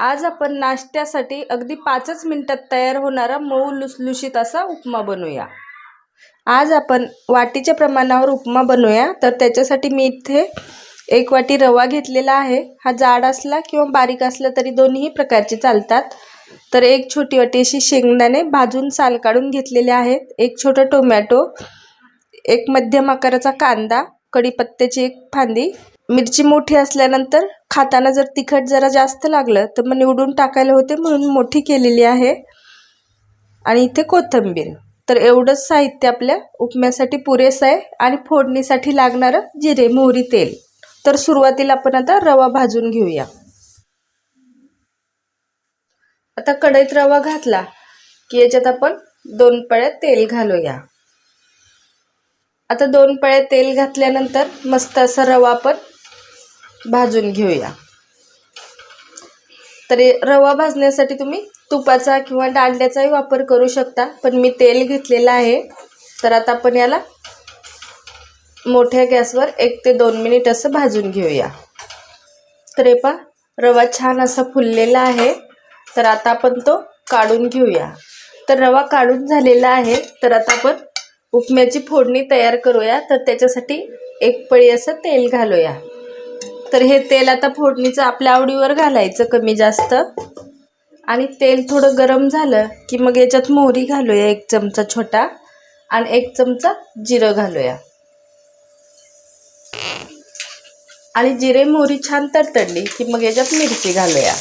आज आपण नाश्त्यासाठी अगदी पाचच मिनटात तयार होणारा मऊ लुसलुशीत असा उपमा बनवूया. आज आपण वाटीच्या प्रमाणावर उपमा बनवूया. तर त्याच्यासाठी मी इथे एक वाटी रवा घेतलेला आहे. हा जाड असला किंवा बारीक असला तरी दोन्ही प्रकारचे चालतात. तर एक छोटी वाटी अशी शेंगदाणे भाजून साल काढून घेतलेले आहेत. एक छोटा टोमॅटो एक मध्यम आकाराचा कांदा कढीपत्त्याची एक फांदी मिरची मोठी असल्यानंतर खाताना जर तिखट जरा जास्त लागलं तर मग निवडून टाकायला होते म्हणून मोठी केलेली आहे. आणि इथे कोथिंबीर. तर एवढंच साहित्य आपल्या उपम्यासाठी पुरेसं आहे आणि फोडणीसाठी लागणारं जिरे मोहरी तेल. तर सुरुवातीला आपण आता रवा भाजून घेऊया. आता कढईत रवा घातला की याच्यात आपण दोन पळ्या तेल घालूया. आता दोन पळ्या तेल घातल्यानंतर मस्त असा रवा आपण भाजून घेऊया. तरी रवा भाजण्यासाठी तुम्ही तुपाचा किंवा दांड्याचाही वापर करू शकता पण मी तेल घेतलेलं आहे. तर आता आपण याला मोठ्या गॅसवर एक ते दोन मिनिट असं भाजून घेऊया. तर हे पा रवा छान असा फुललेला आहे. तर आता आपण तो काढून घेऊया. तर रवा काढून झालेला आहे. तर आता आपण उपम्याची फोडणी तयार करूया. तर त्याच्यासाठी एक पळी असं तेल घालूया. तर हे तेल आता फोडणीचं आपल्या आवडीवर घालायचं कमी जास्त. आणि तेल थोडं गरम झालं की मग याच्यात मोहरी घालूया एक चमचा छोटा आणि एक चमचा जिरं घालूया. आणि जिरे मोहरी छान तडतडली की मग याच्यात मिरची घालूया.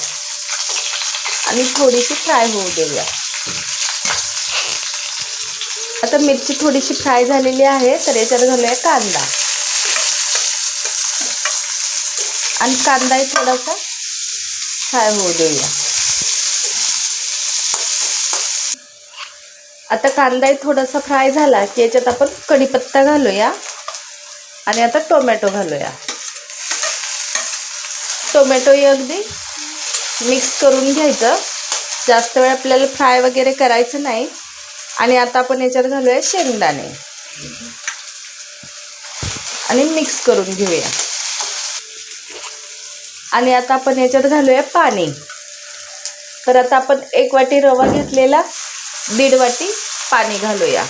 आणि थोडीशी फ्राय होऊ देऊया. आता मिरची थोडीशी फ्राय झालेली आहे तर याच्यात घालूया कांदा. आणि कांदाही थोडासा फ्राय होऊ देऊया. आता कांदाही थोडासा फ्राय झाला की याच्यात आपण कढीपत्ता घालूया आणि आता टोमॅटो घालूया. टोमॅटोही अगदी मिक्स करून घ्यायचं. जास्त वेळ आपल्याला फ्राय वगैरे करायचं नाही. आणि आता आपण याच्यात घालूया शेंगदाणे. आणि मिक्स करून घेऊया. आणि आता आपण याच्यात घालूया पाणी. तर आता आपण एक वाटी रवा घेतलेला दीड वाटी पाणी घालूया.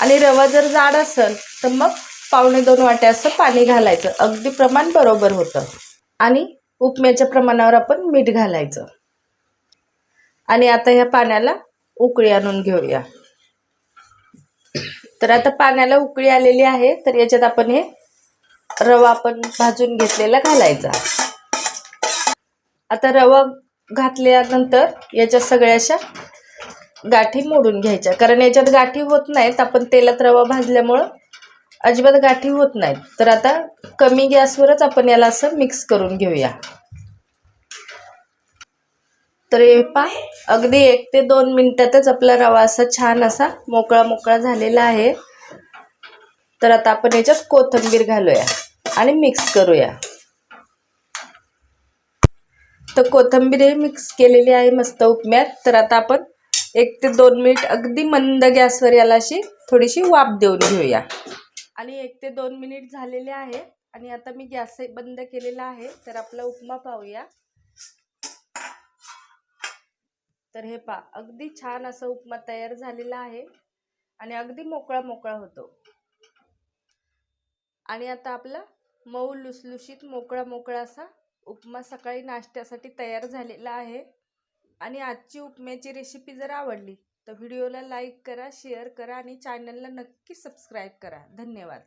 आणि रवा जर जाड असेल तर मग पावणे दोन वाट्या असं पाणी घालायचं. अगदी प्रमाण बरोबर होतं. आणि उपम्याच्या प्रमाणावर आपण मीठ घालायचं. आणि आता ह्या पाण्याला उकळी आणून घेऊया. तर आता पाण्याला उकळी आलेली आहे. तर याच्यात आपण हे रवा आपण भाजून घेतलेला घालायचा. आता रवा घातल्यानंतर याच्या सगळ्या अशा गाठी मोडून घ्यायच्या. कारण याच्यात गाठी होत नाहीत. आपण तेलात रवा भाजल्यामुळं अजिबात गाठी होत नाहीत. तर आता कमी गॅसवरच आपण याला असं मिक्स करून घेऊया. तर हे पा अगदी एक ते दोन मिनिटातच आपला रवा असा छान असा मोकळा मोकळा झालेला आहे. तर आता आपण याच्यात कोथिंबीर घालूया आणि मिक्स करूया. तर कोथिंबीरही मिक्स केलेली आहे मस्त उपम्यात. तर आता आपण एक ते दोन मिनिट अगदी मंद गॅसवर याला अशी थोडीशी वाफ देऊन घेऊया. आणि एक ते दोन मिनिट झालेले आहे आणि आता मी गॅस बंद केलेला आहे. तर आपला उपमा पाहूया. तर हे पा अगदी छान असा उपमा तयार झालेला आहे आणि अगदी मोकळा मोकळा होतो. आणि आता आपला मऊ लुसलुशीत मोकळा मोकळा असा उपमा सकाळी नाश्त्यासाठी तयार झालेला आहे. आणि आजची उपम्याची रेसिपी जर आवडली तर व्हिडिओला लाईक करा शेअर करा आणि चॅनलला नक्की सबस्क्राईब करा. धन्यवाद.